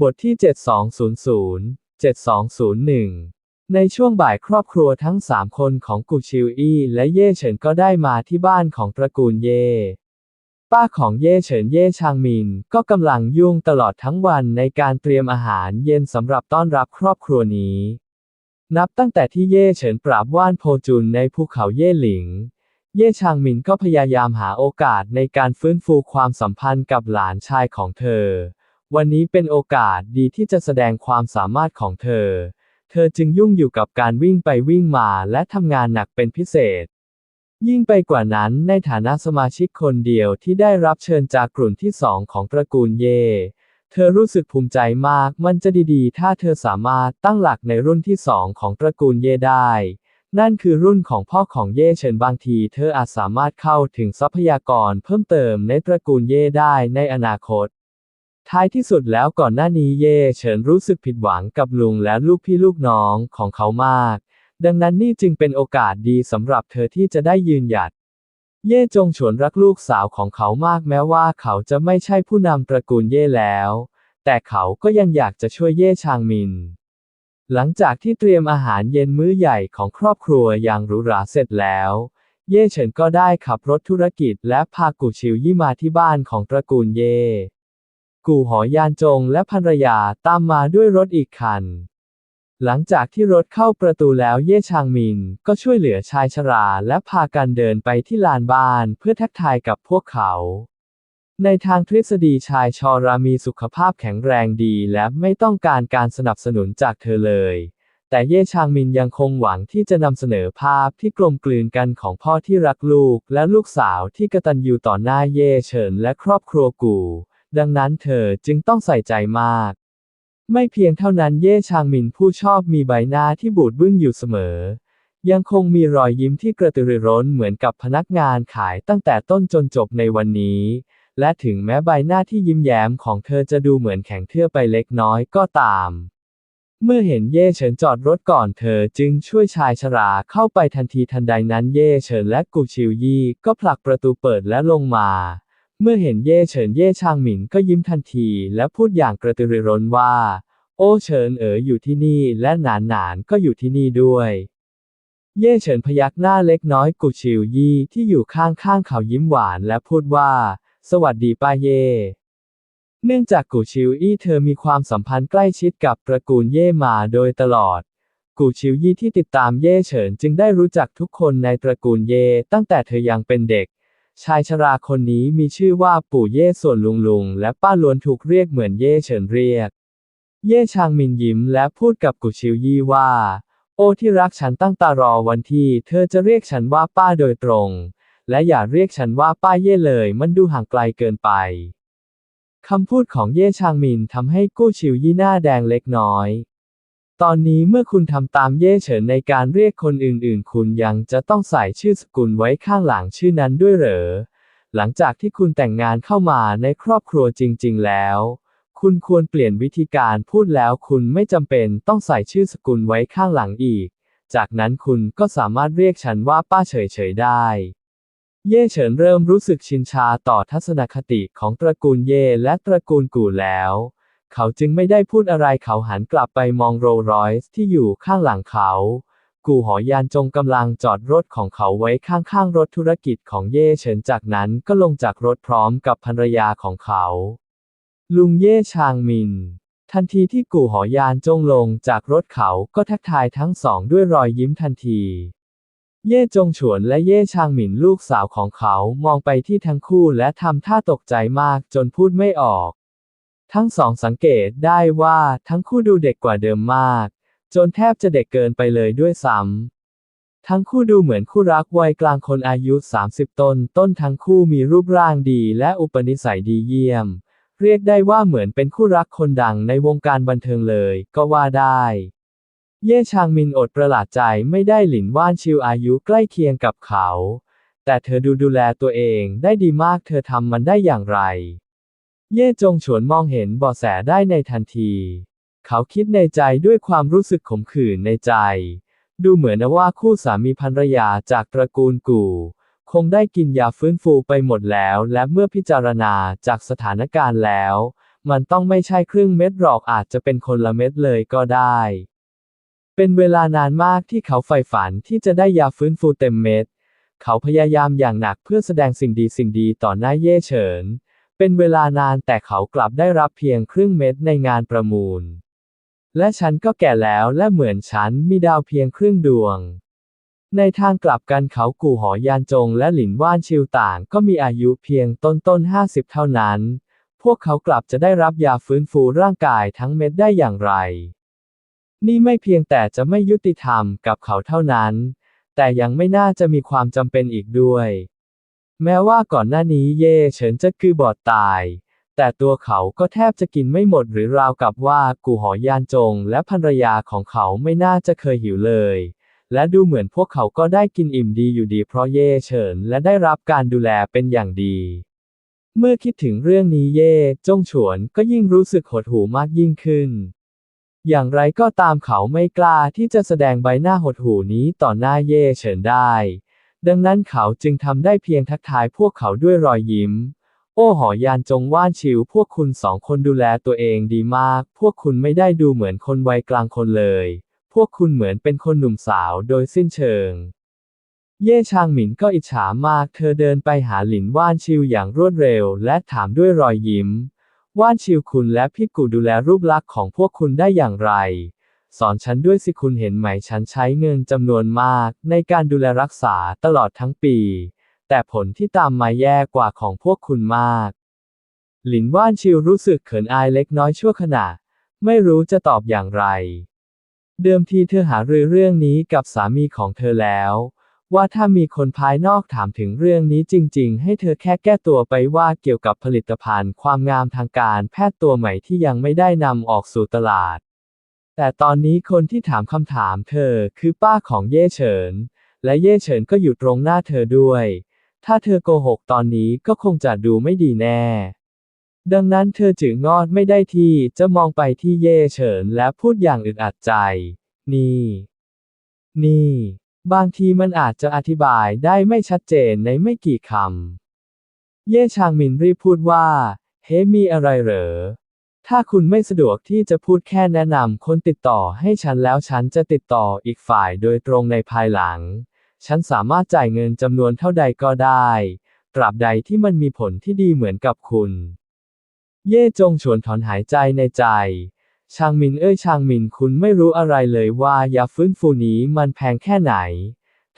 บทที่ 7200 7201 ในช่วงบ่ายครอบครัวทั้งสามคนของกูชิวอี้และเย่เฉินก็ได้มาที่บ้านของตระกูลเย่ ป้าของเย่เฉินเย่ชางมินก็กำลังยุ่งตลอดทั้งวันในการเตรียมอาหารเย็นสำหรับต้อนรับครอบครัวนี้ นับตั้งแต่ที่เย่เฉินปราบว่านโพจุนในภูเขาเย่หลิง เย่ชางมินก็พยายามหาโอกาสในการฟื้นฟูความสัมพันธ์กับหลานชายของเธอ วันนี้เป็นโอกาสดีที่จะแสดงความสามารถของเธอ เธอจึงยุ่งอยู่กับการวิ่งไปวิ่งมาและทำงานหนักเป็นพิเศษ ยิ่งไปกว่านั้นในฐานะสมาชิกคนเดียวที่ได้รับเชิญจากกลุ่มที่สองของตระกูลเย่ เธอรู้สึกภูมิใจมาก มันจะดีๆ ถ้าเธอสามารถตั้งหลักในรุ่นที่สองของตระกูลเย่ได้ นั่นคือรุ่นของพ่อของเย่เฉินบางที เธออาจสามารถเข้าถึงทรัพยากรเพิ่มเติมในตระกูลเย่ได้ในอนาคต ท้ายที่สุดแล้วก่อนหน้านี้เย่เฉินรู้สึกผิดหวังกับลุงและลูกพี่ลูกน้องของเขามาก ดังนั้นนี่จึงเป็นโอกาสดีสำหรับเธอที่จะได้ยืนหยัด เย่จงฉวนรักลูกสาวของเขามากแม้ว่าเขาจะไม่ใช่ผู้นำตระกูลเย่แล้ว แต่เขาก็ยังอยากจะช่วยเย่ชางมิน หลังจากที่เตรียมอาหารเย็นมื้อใหญ่ของครอบครัวอย่างหรูหราเสร็จแล้วเย่เฉินก็ได้ขับรถธุรกิจและพากูชิวยี่มาที่บ้านของตระกูลเย่ กูหอยานจงและภรรยาตามมาด้วยรถอีกคัน หลังจากที่รถเข้าประตูแล้วเย่ชางมิน ก็ช่วยเหลือชายชราและพากันเดินไปที่ลานบ้านเพื่อทักทายกับพวกเขา ในทางทฤษฎีชายชอรามีสุขภาพแข็งแรงดีและไม่ต้องการการสนับสนุนจากเธอเลย แต่เย่ชางมินยังคงหวังที่จะนำเสนอภาพที่กลมกลืนกันของพ่อที่รักลูกและลูกสาวที่กตัญญูต่อหน้าเย่เฉินและครอบครัวกู่ ดังนั้นเธอจึงต้องใส่ใจมาก ไม่เพียงเท่านั้นเย่ชางมินผู้ชอบมีใบหน้าที่บูดบึ้งอยู่เสมอ ยังคงมีรอยยิ้มที่กระตือรือร้นเหมือนกับพนักงานขายตั้งแต่ต้นจนจบในวันนี้ และถึงแม้ใบหน้าที่ยิ้มแย้มของเธอจะดูเหมือนแข็งเทื่อไปเล็กน้อยก็ตาม เมื่อเห็นเย่เฉินจอดรถก่อนเธอจึงช่วยชายชราเข้าไปทันทีทันใดนั้นเย่เฉินและกูชิวยี่ก็ผลักประตูเปิดและลงมา เมื่อเห็นเย่เฉินเย่ชางหมินก็ยิ้มทันที และพูดอย่างกระตือรือร้นว่า โอ้เฉินเอ๋ออยู่ที่นี่และหนานหนานก็อยู่ที่นี่ด้วย เย่เฉินพยักหน้าเล็กน้อยกูชิวยี่ที่อยู่ข้างๆเขายิ้มหวานและพูดว่า สวัสดีป้าเย่เนื่องจากกูชิวอี้เธอมีความสัมพันธ์ใกล้ชิดกับตระกูลเย่มาโดยตลอด กูชิวยี่ที่ติดตามเย่เฉินจึงได้รู้จักทุกคนในตระกูลเย่ตั้งแต่เธอยังเป็นเด็ก ชายชราคนนี้มีชื่อว่าปู่เย่ส่วนลุงลุงและป้าล้วนถูกเรียกเหมือนเย่เฉินเรียก เย่ชางมินยิ้มและพูดกับกูชิวยี่ว่า โอ้ที่รักฉันตั้งตารอวันที่เธอจะเรียกฉันว่าป้าโดยตรง และอย่าเรียกฉันว่าป้าเย่เลยมันดูห่างไกลเกินไปคำพูดของเย่ชางมินทำให้กู้ชิวยี่หน้าแดงเล็กน้อย ตอนนี้เมื่อคุณทำตามเย่เฉินในการเรียกคนอื่นๆ คุณยังจะต้องใส่ชื่อสกุลไว้ข้างหลังชื่อนั้นด้วยเหรอ หลังจากที่คุณแต่งงานเข้ามาในครอบครัวจริง ๆ แล้ว คุณควรเปลี่ยนวิธีการพูดแล้วคุณไม่จำเป็นต้องใส่ชื่อสกุลไว้ข้างหลังอีก จากนั้นคุณก็สามารถเรียกฉันว่าป้าเฉยๆได้ เย่เฉินเริ่มรู้สึกชินชาต่อทัศนคติของตระกูลเย่และตระกูลกู่แล้ว เขาจึงไม่ได้พูดอะไรเขาหันกลับไปมองโรลรอยซ์ที่อยู่ข้างหลังเขา กูหอยานจงกำลังจอดรถของเขาไว้ข้างๆรถธุรกิจของเย่เฉินจากนั้นก็ลงจากรถพร้อมกับภรรยาของเขา ลุงเย่ชางมิน ทันทีที่กูหอยานจงลงจากรถเขาก็ทักทายทั้งสองด้วยรอยยิ้มทันทีเย่จงฉวนและเย่ชางหมินลูกสาวของเขามองไปที่ทั้งคู่และทำท่าตกใจมากจนพูดไม่ออก ทั้งสองสังเกตได้ว่าทั้งคู่ดูเด็กกว่าเดิมมาก จนแทบจะเด็กเกินไปเลยด้วยซ้ำทั้งคู่ดูเหมือนคู่รักวัยกลางคนอายุ 30 ต้น ต้นทั้งคู่มีรูปร่างดีและอุปนิสัยดีเยี่ยม เรียกได้ว่าเหมือนเป็นคู่รักคนดังในวงการบันเทิงเลยก็ว่าได้ เย่ชางมินอดประหลาดใจไม่ได้หลินว่านชิวอายุใกล้เคียงกับเขา แต่เธอดูดูแลตัวเองได้ดีมากเธอทำมันได้อย่างไร เย่จงฉวนมองเห็นเบาะแสได้ในทันที เขาคิดในใจด้วยความรู้สึกขมขื่นในใจ ดูเหมือนว่าคู่สามีภรรยาจากตระกูลกู่ คงได้กินยาฟื้นฟูไปหมดแล้ว และเมื่อพิจารณาจากสถานการณ์แล้ว มันต้องไม่ใช่ครึ่งเม็ดหรอกอาจจะเป็นคนละเม็ดเลยก็ได้ เป็นเวลานานมากที่เขาใฝ่ฝันที่จะได้ยาฟื้นฟูเต็มเม็ด เขาพยายามอย่างหนักเพื่อแสดงสิ่งดีสิ่งดีต่อหน้าเย่เฉิน เป็นเวลานานแต่เขากลับได้รับเพียงครึ่งเม็ดในงานประมูล และฉันก็แก่แล้วและเหมือนฉันมีดาวเพียงครึ่งดวง ในทางกลับกันเขากู่หอยานจงและหลินว่านชิวต่างก็มีอายุเพียงต้นต้นห้าสิบเท่านั้น พวกเขากลับจะได้รับยาฟื้นฟูร่างกายทั้งเม็ดได้อย่างไร นี่ไม่เพียงแต่จะไม่ยุติธรรมกับเขาเท่านั้น แต่ยังไม่น่าจะมีความจำเป็นอีกด้วย แม้ว่าก่อนหน้านี้เย่เฉินจะคือบอดตาย แต่ตัวเขาก็แทบจะกินไม่หมดหรือราวกับว่ากูหอยานจงและภรรยาของเขาไม่น่าจะเคยหิวเลย และดูเหมือนพวกเขาก็ได้กินอิ่มดีอยู่ดีเพราะเย่เฉินและได้รับการดูแลเป็นอย่างดี เมื่อคิดถึงเรื่องนี้เย่จงฉวนก็ยิ่งรู้สึกหดหู่มากยิ่งขึ้น อย่างไรก็ตามเขาไม่กล้าที่จะแสดงใบหน้าหดหู่นี้ต่อหน้าเย่เฉินได้ ดังนั้นเขาจึงทำได้เพียงทักทายพวกเขาด้วยรอยยิ้ม โอ้หอยานจงว่านชิว พวกคุณสองคนดูแลตัวเองดีมาก พวกคุณไม่ได้ดูเหมือนคนวัยกลางคนเลย พวกคุณเหมือนเป็นคนหนุ่มสาวโดยสิ้นเชิง เย่ชางหมินก็อิจฉามาก เธอเดินไปหาหลินว่านชิวอย่างรวดเร็ว และถามด้วยรอยยิ้ม ว่านชิวคุณและพี่กูดูแลรูปลักษณ์ของพวกคุณได้อย่างไร สอนฉันด้วยสิคุณเห็นไหมฉันใช้เงินจำนวนมากในการดูแลรักษาตลอดทั้งปี แต่ผลที่ตามมาแย่กว่าของพวกคุณมาก หลินว่านชิวรู้สึกเขินอายเล็กน้อยชั่วขณะ ไม่รู้จะตอบอย่างไร เดิมทีเธอหารือเรื่องนี้กับสามีของเธอแล้ว ว่าถ้ามีคนภายนอกถามถึงเรื่องนี้จริง ๆ ให้เธอแค่แก้ตัวไปว่าเกี่ยวกับผลิตภัณฑ์ความงามทางการแพทย์ตัวใหม่ที่ยังไม่ได้นำออกสู่ตลาด แต่ตอนนี้คนที่ถามคำถามเธอคือป้าของเย่เฉิน และเย่เฉินก็อยู่ตรงหน้าเธอด้วย ถ้าเธอโกหกตอนนี้ก็คงจะดูไม่ดีแน่ ดังนั้นเธอจึงงอดไม่ได้ที่จะมองไปที่เย่เฉินและพูดอย่างอึดอัดใจ นี่ นี่ บางทีมันอาจจะอธิบายได้ไม่ชัดเจนในไม่กี่คำ เย่ชางมินรีบพูดว่า เฮ้มีอะไรเหรอ ถ้าคุณไม่สะดวกที่จะพูดแค่แนะนำคนติดต่อให้ฉันแล้วฉันจะติดต่ออีกฝ่ายโดยตรงในภายหลัง ฉันสามารถจ่ายเงินจำนวนเท่าใดก็ได้ ตราบใดที่มันมีผลที่ดีเหมือนกับคุณ เย่จงฉวนถอนหายใจในใจ ชางมินเอ้ยชางมินคุณไม่รู้อะไรเลยว่ายาฟื้นฟูนี้มันแพงแค่ไหน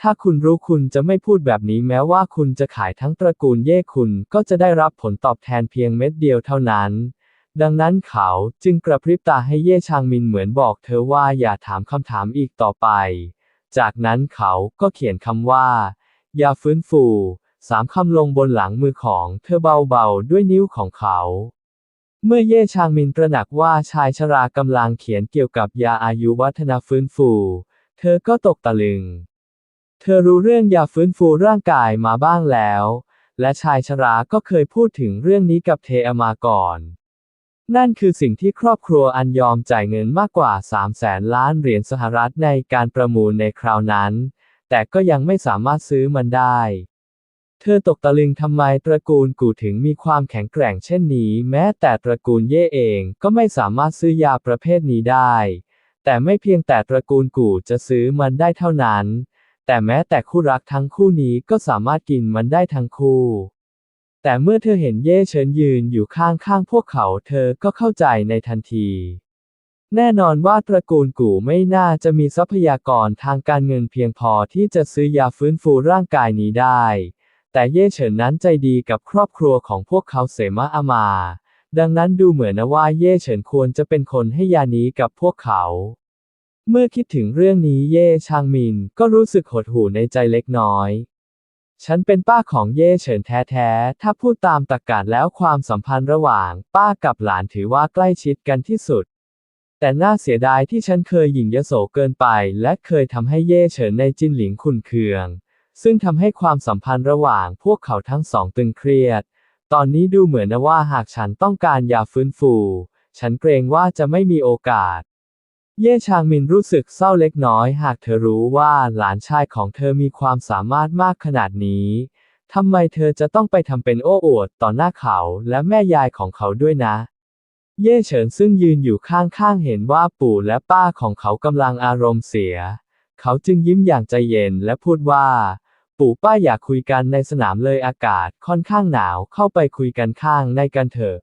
ถ้าคุณรู้คุณจะไม่พูดแบบนี้แม้ว่าคุณจะขายทั้งตระกูลเย่คุณก็จะได้รับผลตอบแทนเพียงเม็ดเดียวเท่านั้น ดังนั้นเขาจึงกระพริบตาให้เย่ชางมินเหมือนบอกเธอว่าอย่าถามคำถามอีกต่อไป จากนั้นเขาก็เขียนคำว่ายาฟื้นฟูสามคำลงบนหลังมือของเธอเบาๆด้วยนิ้วของเขา เมื่อเย่ชางมินตระหนักว่าชายชรากำลังเขียนเกี่ยวกับยาอายุวัฒนะฟื้นฟู เธอก็ตกตะลึง เธอรู้เรื่องยาฟื้นฟูร่างกายมาบ้างแล้ว และชายชราก็เคยพูดถึงเรื่องนี้กับเทอมาก่อน นั่นคือสิ่งที่ครอบครัวอันยอมจ่ายเงินมากกว่า 3 แสนล้านเหรียญสหรัฐในการประมูลในคราวนั้น แต่ก็ยังไม่สามารถซื้อมันได้ เธอตกตะลึงทำไมตระกูลกูถึงมีความแข็งแกร่งเช่นนี้ แม้แต่ตระกูลเย่เองก็ไม่สามารถซื้อยาประเภทนี้ได้ แต่ไม่เพียงแต่ตระกูลกูจะซื้อมันได้เท่านั้น แต่แม้แต่คู่รักทั้งคู่นี้ก็สามารถกินมันได้ทั้งคู่ แต่เมื่อเธอเห็นเย่เฉินยืนอยู่ข้างๆพวกเขาเธอก็เข้าใจในทันที แน่นอนว่าตระกูลกู่ไม่น่าจะมีทรัพยากรทางการเงินเพียงพอที่จะซื้อยาฟื้นฟูร่างกายนี้ได้ แต่เย่เฉินนั้นใจดีกับครอบครัวของพวกเขาเสมาอามา ดังนั้นดูเหมือนนะว่าเย่เฉินควรจะเป็นคนให้ยานี้กับพวกเขาเมื่อคิดถึงเรื่องนี้เย่ชางมินก็รู้สึกหดหู่ในใจเล็กน้อย ฉันเป็นป้าของเย่เฉินแท้ๆ ถ้าพูดตามตรรกาศแล้วความสัมพันธ์ระหว่าง ป้ากับหลานถือว่าใกล้ชิดกันที่สุด แต่น่าเสียดายที่ฉันเคยหยิ่งยโสเกินไป และเคยทำให้เย่เฉินในจินหลิงขุนเคือง ซึ่งทำให้ความสัมพันธ์ระหว่างพวกเขาทั้งสองตึงเครียด ตอนนี้ดูเหมือนนะว่าหากฉันต้องการยาฟื้นฟู ฉันเกรงว่าจะไม่มีโอกาส เย่ชางมินรู้สึกเศร้าเล็กน้อย หากเธอรู้ว่าหลานชายของเธอมีความสามารถมากขนาดนี้ทำไมเธอจะต้องไปทำเป็นโอ้อวดต่อหน้าเขาและแม่ยายของเขาด้วยนะ เย่เฉินซึ่งยืนอยู่ข้างๆเห็นว่าปู่และป้าของเขากำลังอารมณ์เสีย เขาจึงยิ้มอย่างใจเย็นและพูดว่า ปู่ป้าอยากคุยกันในสนามเลยอากาศค่อนข้างหนาวเข้าไปคุยกันข้างในกันเถอะ